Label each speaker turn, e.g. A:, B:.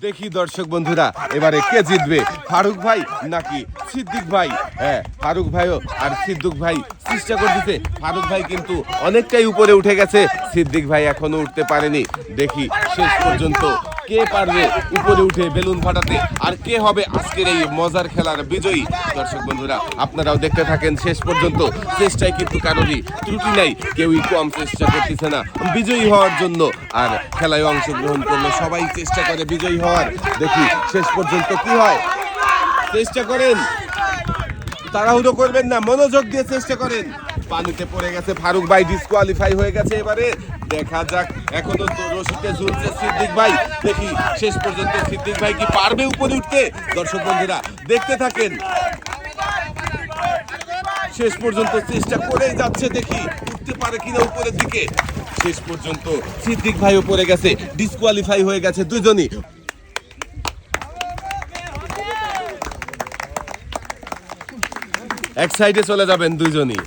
A: দেখি দর্শক বন্ধুরা, এবারে কে জিতবে? ফারুক ভাই নাকি সিদ্দিক ভাই? হ্যাঁ ফারুক ভাইও আর সিদ্দিক ভাই চেষ্টা করতেছে। ফারুক ভাই কিন্তু অনেকটাই উপরে উঠে গেছে। সিদ্দিক ভাই এখনও উঠতে পারেনি। দেখি শেষ পর্যন্ত কে পারবে উপরে উঠে বেলুন ফাটাতে? আর কে হবে আজকের এই মজার খেলার বিজয়ী? দর্শক বন্ধুরা, আপনারাও দেখতে থাকেন শেষ পর্যন্ত। চেষ্টায় কিন্তু কারোরই ত্রুটি নাই, কেউই কম চেষ্টা করতেছে না। বিজয়ী হওয়ার জন্য আর খেলায় অংশগ্রহণ করলে সবাই চেষ্টা করে বিজয়ী হওয়ার। দেখি শেষ পর্যন্ত কি হয়। চেষ্টা করেন। তাড়াহুড়ো করবেন না, মনোযোগ দিয়ে চেষ্টা করেন। পানিতে পড়ে গেছে, ফারুক ভাই ডিসকোয়ালিফাই হয়ে গেছে এবারে। দেখা যাক, এখনও তো রশিতে ঝুলছে সিদ্দিক ভাই। দেখি, শেষ পর্যন্ত সিদ্দিক ভাই কি পারবে উপরে উঠতে? দর্শক বন্ধুরা, দেখতে থাকেন। শেষ পর্যন্ত চেষ্টা করেই যাচ্ছে, দেখি উঠতে পারে কিনা উপরের দিকে। শেষ পর্যন্ত সিদ্দিক ভাই উপরে গেছে ডিসকোয়ালিফাই হয়ে গেছে দুজনই। এক সাইডে চলে যাবেন দুইজনই।